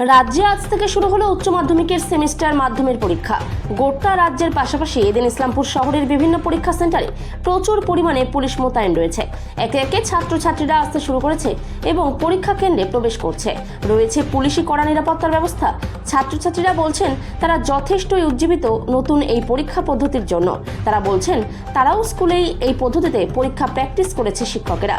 রাজ্যে আজ থেকে শুরু হলো উচ্চ মাধ্যমিকের সেমিস্টার মাধ্যমের পরীক্ষা। গোটা রাজ্যের পাশাপাশি এদিন ইসলামপুর শহরের বিভিন্ন পরীক্ষা সেন্টারে প্রচুর পরিমাণে পুলিশ মোতায়েন রয়েছে। একে একে ছাত্রছাত্রীরা আসতে শুরু করেছে এবং পরীক্ষা কেন্দ্রে প্রবেশ করছে। রয়েছে পুলিশি কড়া নিরাপত্তার ব্যবস্থা। ছাত্রছাত্রীরা বলছেন, তারা যথেষ্টই উজ্জীবিত নতুন এই পরীক্ষা পদ্ধতির জন্য। তারা বলছেন, তারাও স্কুলেই এই পদ্ধতিতে পরীক্ষা প্র্যাকটিস করেছে শিক্ষকেরা।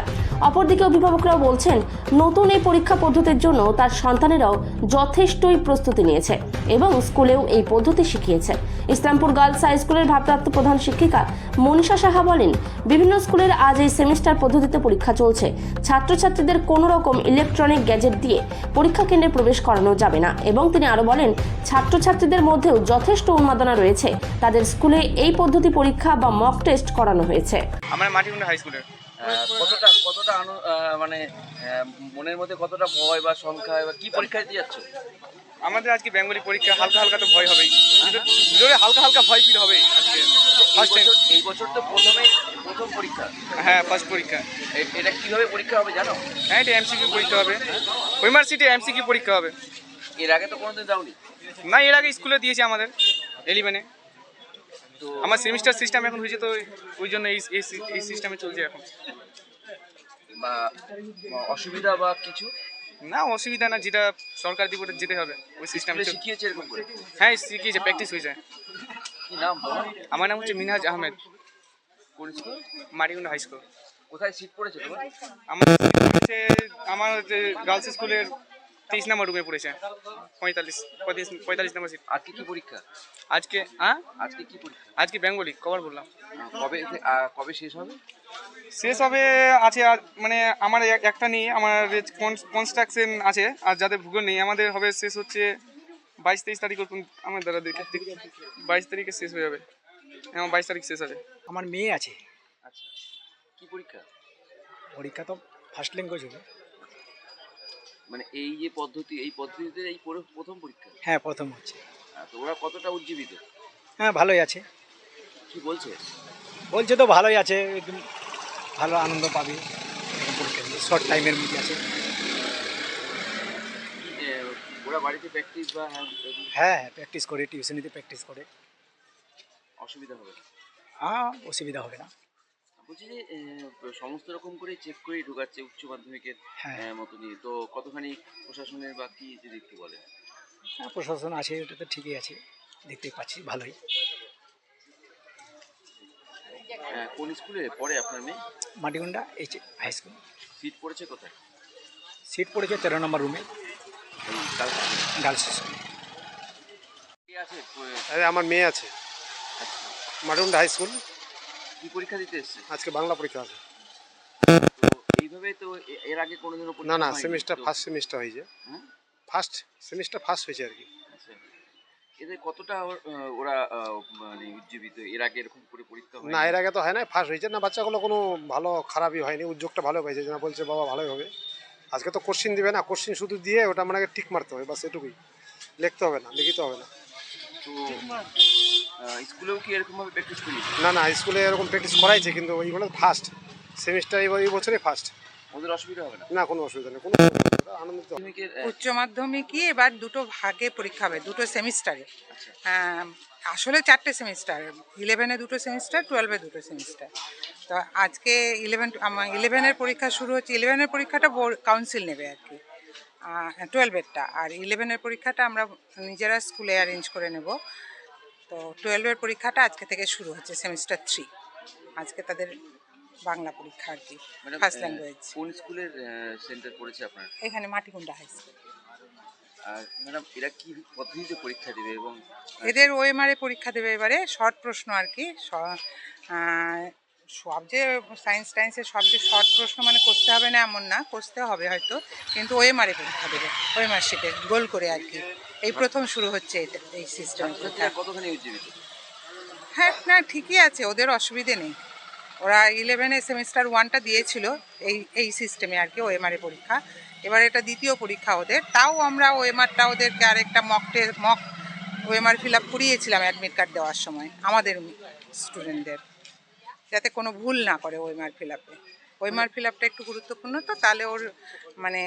অপরদিকে অভিভাবকরাও বলছেন, নতুন এই পরীক্ষা পদ্ধতির জন্য তার সন্তানেরাও যথেষ্টই প্রস্তুতি নিয়েছে এবং স্কুলেও এই পদ্ধতি শিখিয়েছে। ইসলামপুর গার্লস হাই স্কুলের ভারপ্রাপ্ত প্রধান শিক্ষিকা মনীষা সাহা বলেন, বিভিন্ন স্কুলের আজ এই সেমিস্টার পদ্ধতিতে পরীক্ষা চলছে। ছাত্রছাত্রীদের কোনো রকম ইলেকট্রনিক গ্যাজেট দিয়ে পরীক্ষা কেন্দ্রে প্রবেশ করানো যাবে না এবং তিনি আরও বলেন, ছাত্রছাত্রীদের মধ্যেও যথেষ্ট উন্মাদনা রয়েছে। তাদের স্কুলে এই পদ্ধতি পরীক্ষা বা মক টেস্ট করানো হয়েছে। আমরা হাই স্কুলের। কতটা কতটা মানে মনের মধ্যে কতটা ভয় বা সংখ্যা বা কি পরীক্ষা দিতে যাচ্ছ? আমাদের আজকে বেঙ্গলি পরীক্ষা হালকা হালকা তো ভয় হবেই। ভিতরে হালকা হালকা ভয় ফিল হবে আজকে। ফার্স্ট টাইম এই বছর তো প্রথমে প্রথম পরীক্ষা। হ্যাঁ ফার্স্ট পরীক্ষা। এটা কীভাবে পরীক্ষা হবে জানো? হ্যাঁ এটা এমসিকিউ পরীক্ষা হবে। ইউনিভার্সিটি এমসিকিউ পরীক্ষা হবে। এর আগে তো কোনোদিন দাওনি না এর আগে স্কুলে দিয়েছে আমাদের এলিভেনে তো আমার সেমিস্টার সিস্টেম এখন হয়েছে তো ওই জন্য এই- এই সিস্টেমে চলছে এখন। বা অসুবিধা বা কিছু? না অসুবিধা না যেটা সরকার দিব যেতে হবে। ওই সিস্টেম শিখিয়েছে এরকম করে? হ্যাঁ শিখিয়েছে প্র্যাকটিস হয়েছে। কি নাম আমার নাম হচ্ছে মিনহাজ আহমেদ। কোন স্কুল? Matigunda high school. কোথায় সিট পড়েছে তোমার? আমার হচ্ছে আমার যে গার্লস স্কুলের তেইশ নম্বর রুমে পড়েছে। পঁয়তাল্লিশ পঁয়ত্রিশ পঁয়তাল্লিশ নম্বর সিট আজকে কি পরীক্ষা? আজকে হ্যাঁ? আজকে কি পরীক্ষা? আজকে বেঙ্গলি কবার বললাম। কবে কবে শেষ হবে? শেষ হবে আছে আর মানে আমার এক- একটা নেই আমার কনস্ট্রাকশন আছে আর যাদের ভূগোল নেই আমাদের হবে শেষ হচ্ছে বাইশ তেইশ তারিখ আমার দ্বারা দেখে বাইশ তারিখে শেষ হয়ে যাবে। আমার বাইশ তারিখ শেষ আছে আমার মেয়ে আছে। আচ্ছা। কি পরীক্ষা? পরীক্ষা তো ফার্স্ট ল্যাঙ্গুয়েজ হবে। মানে এই যে পদ্ধতি এই পদ্ধতিতে এই পরে- প্রথম পরীক্ষা? হ্যাঁ প্রথম হচ্ছে। তো ওরা কতটা উজ্জীবিত? হ্যাঁ ভালোই আছে। কি বলছে? বলছে তো ভালোই আছে একদম ভালো আনন্দ পাবে। শর্ট টাইমের মধ্যে আছে। ওরা বাড়িতে প্র্যাকটিস বা হ্যাঁ হ্যাঁ হ্যাঁ প্র্যাকটিস করে টিউশনিতে প্র্যাকটিস করে। অসুবিধা হবে না। হ্যাঁ অসুবিধা হবে না। বলছি যে সমস্ত রকম করে চেক করে ঢোকাচ্ছে উচ্চ মাধ্যমিকের হ্যাঁ। আহ, মতো নিয়ে তো কতখানি প্রশাসনের বা কি যদি একটু বলে হ্যাঁ প্রশাসন আছে ওটা তো ঠিকই আছে। দেখতে পাচ্ছি ভালোই। কোন স্কুলে পড়ে আপনার মেয়ে? Matigunda H high school. Seat পড়েছে কোথায়? সিট পড়েছে তেরো নম্বর রুমে গার্লস স্কুল আমার মেয়ে আছে। Matigunda high school. কি পরীক্ষা দিতে এসছে? আজকে বাংলা পরীক্ষা আছে। তো এইভাবে তো এর আগে কোনোদিনও না না সেমিস্টার ফার্স্ট সেমিস্টার হয়েছে। হ্যাঁ? ফার্স্ট সেমিস্টার ফার্স্ট হয়েছে আর কি। আচ্ছা। এদের কতটা ওর- ওরা মানে উজ্জীবিত? এর আগে এরকম করে পরীক্ষা না এর আগে তো হয় না ফার্স্ট হয়েছে। না বাচ্চাগুলো কোনো ভালো খারাপই হয়নি উদ্যোগটা ভালো পেয়েছে যেন বলছে বাবা ভালোই হবে। আজকে তো কোশ্চিন দিবে না কোশ্চিন শুধু দিয়ে ওটা মানে টিক মারতে হবে বাস এটুকুই। লিখতে হবে না লিখিতে হবে না। তো স্কুলেও কি এরকম ভাবে প্র্যাকটিস করিয়েছে না না স্কুলে এরকম প্র্যাকটিস করাইছে কিন্তু ওইগুলো ফার্স্ট সেমিস্টার এই বছরই ফার্স্ট ওদের অসুবিধা হবে না? না কোনো অসুবিধা নেই কোনো আনন্দিত উচ্চ মাধ্যমিকই এবার দুটো ভাগে পরীক্ষা হবে দুটো সেমিস্টারে আচ্ছা। আসলে চারটে সেমিস্টার ইলেভেনে দুটো সেমিস্টার টুয়েলভে দুটো সেমিস্টার তো আজকে ইলেভেন আমার ইলেভেনের পরীক্ষা শুরু হচ্ছে ইলেভেনের পরীক্ষাটা বোর্ড কাউন্সিল নেবে আর কি। টুয়েলভেরটা আর ইলেভেনের পরীক্ষাটা আমরা নিজেরা স্কুলে অ্যারেঞ্জ করে নেব। তো টুয়েলভের পরীক্ষাটা আজকে থেকে শুরু হচ্ছে সেমিস্টার থ্রি আজকে তাদের বাংলা পরীক্ষা আর কি ফার্স্ট ল্যাঙ্গুয়েজ কোন স্কুলের সেন্টার পড়েছে আপনার? এখানে মাটিকুন্ডা হাই স্কুল আর ম্যাডাম এরা কি পদ্ধতিতে পরীক্ষা দেবে এবং এদের ওএমআরে পরীক্ষা দেবে এবারে শর্ট প্রশ্ন আর কি সব যে সায়েন্স টাইন্সের সব যে শর্ট প্রশ্ন মানে করতে হবে না এমন না করতে হবে হয়তো। কিন্তু ওএমআরে পরীক্ষা দেবে ওএমআর শিটে গোল করে আর কি। এই প্রথম শুরু হচ্ছে এটা এই সিস্টেম উজ্জীবিত হ্যাঁ না ঠিকই আছে ওদের অসুবিধে নেই। ওরা ইলেভেনে সেমিস্টার ওয়ানটা দিয়েছিল এই এই সিস্টেমে আর কি ওএমআরে পরীক্ষা। এবার এটা দ্বিতীয় পরীক্ষা ওদের। তাও আমরা ওএমআরটা ওদেরকে আরেকটা mock mock OMR fill up করিয়েছিলাম অ্যাডমিট কার্ড দেওয়ার সময় আমাদের স্টুডেন্টদের যাতে কোনো ভুল না করে ওএমআর ফিল আপে ওএমআর ফিল আপটা একটু গুরুত্বপূর্ণ তো তাহলে ওর মানে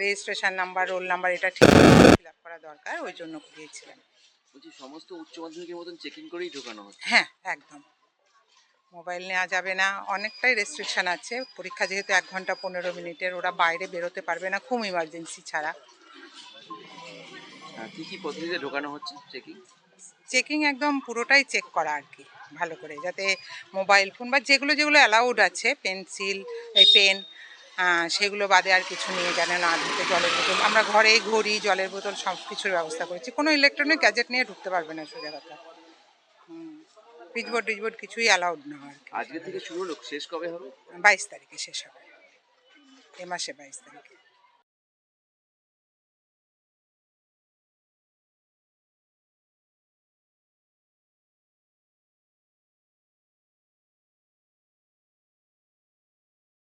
রেজিস্ট্রেশন নাম্বার রোল নাম্বার এটা ঠিক ফিল আপ করা দরকার ওই জন্য করিয়েছিলাম বলছি সমস্ত উচ্চ মাধ্যমিকের মতন চেকিং করেই ঢোকানো হচ্ছে। হ্যাঁ একদম। মোবাইল নেওয়া যাবে না অনেকটাই রেস্ট্রিকশন আছে পরীক্ষা যেহেতু এক ঘণ্টা পনেরো মিনিটের ওরা বাইরে বেরোতে পারবে না খুব ইমার্জেন্সি ছাড়া। কি কি পদ্ধতিতে ঢোকানো হচ্ছে চেকিং চেকিং একদম পুরোটাই চেক করা আর কি। ভালো করে যাতে মোবাইল ফোন বা যেগুলো যেগুলো অ্যালাউড আছে পেন্সিল এই পেন সেগুলো বাদে আর কিছু নিয়ে জানে না ঢুকে জলের বোতল। আমরা ঘরে ঘড়ি জলের বোতল সব কিছুর ব্যবস্থা করেছি। কোনো ইলেকট্রনিক গ্যাজেট নিয়ে ঢুকতে পারবে না সোজা কথা। পিচবোর্ড টিচবোর্ড কিছুই অ্যালাউড না আর আজকে থেকে শুরু হলো শেষ কবে হবে? বাইশ তারিখে শেষ হবে। এ মাসে বাইশ তারিখে।